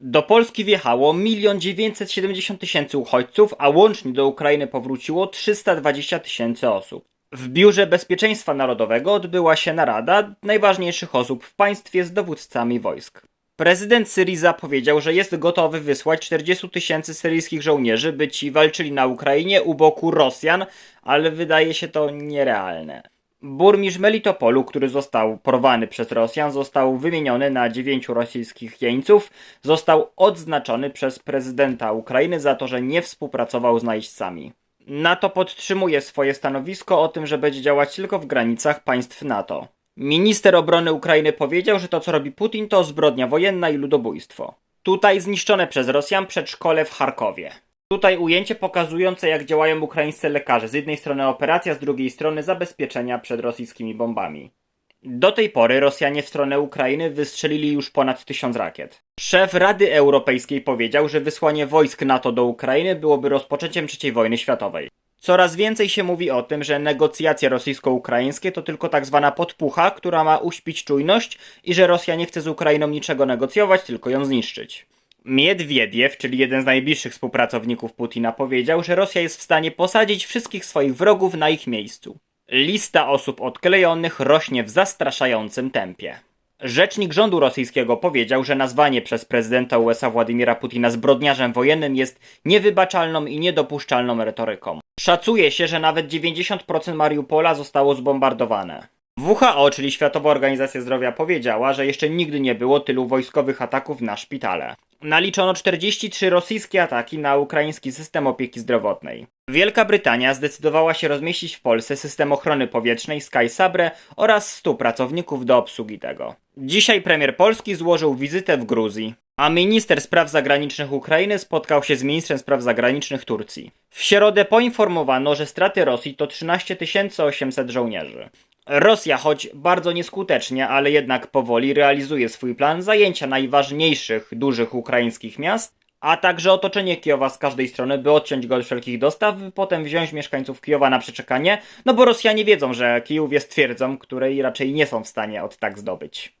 Do Polski wjechało 1 970 tysięcy uchodźców, a łącznie do Ukrainy powróciło 320 tysięcy osób. W Biurze Bezpieczeństwa Narodowego odbyła się narada najważniejszych osób w państwie z dowódcami wojsk. Prezydent Syrii zapowiedział, że jest gotowy wysłać 40 tysięcy syryjskich żołnierzy, by ci walczyli na Ukrainie u boku Rosjan, ale wydaje się to nierealne. Burmistrz Melitopolu, który został porwany przez Rosjan, został wymieniony na dziewięciu rosyjskich jeńców, został odznaczony przez prezydenta Ukrainy za to, że nie współpracował z najeźdźcami. NATO podtrzymuje swoje stanowisko o tym, że będzie działać tylko w granicach państw NATO. Minister obrony Ukrainy powiedział, że to co robi Putin to zbrodnia wojenna i ludobójstwo. Tutaj zniszczone przez Rosjan przedszkole w Charkowie. Tutaj ujęcie pokazujące jak działają ukraińscy lekarze. Z jednej strony operacja, z drugiej strony zabezpieczenia przed rosyjskimi bombami. Do tej pory Rosjanie w stronę Ukrainy wystrzelili już ponad tysiąc rakiet. Szef Rady Europejskiej powiedział, że wysłanie wojsk NATO do Ukrainy byłoby rozpoczęciem III wojny światowej. Coraz więcej się mówi o tym, że negocjacje rosyjsko-ukraińskie to tylko tak zwana podpucha, która ma uśpić czujność i że Rosja nie chce z Ukrainą niczego negocjować, tylko ją zniszczyć. Miedwiediew, czyli jeden z najbliższych współpracowników Putina, powiedział, że Rosja jest w stanie posadzić wszystkich swoich wrogów na ich miejscu. Lista osób odklejonych rośnie w zastraszającym tempie. Rzecznik rządu rosyjskiego powiedział, że nazwanie przez prezydenta USA Władimira Putina zbrodniarzem wojennym jest niewybaczalną i niedopuszczalną retoryką. Szacuje się, że nawet 90% Mariupola zostało zbombardowane. WHO, czyli Światowa Organizacja Zdrowia, powiedziała, że jeszcze nigdy nie było tylu wojskowych ataków na szpitale. Naliczono 43 rosyjskie ataki na ukraiński system opieki zdrowotnej. Wielka Brytania zdecydowała się rozmieścić w Polsce system ochrony powietrznej Sky Sabre oraz 100 pracowników do obsługi tego. Dzisiaj premier Polski złożył wizytę w Gruzji, a minister spraw zagranicznych Ukrainy spotkał się z ministrem spraw zagranicznych Turcji. W środę poinformowano, że straty Rosji to 13 800 żołnierzy. Rosja, choć bardzo nieskutecznie, ale jednak powoli realizuje swój plan zajęcia najważniejszych dużych ukraińskich miast, a także otoczenie Kijowa z każdej strony, by odciąć go od wszelkich dostaw, potem wziąć mieszkańców Kijowa na przeczekanie, no bo Rosjanie wiedzą, że Kijów jest twierdzą, której raczej nie są w stanie od tak zdobyć.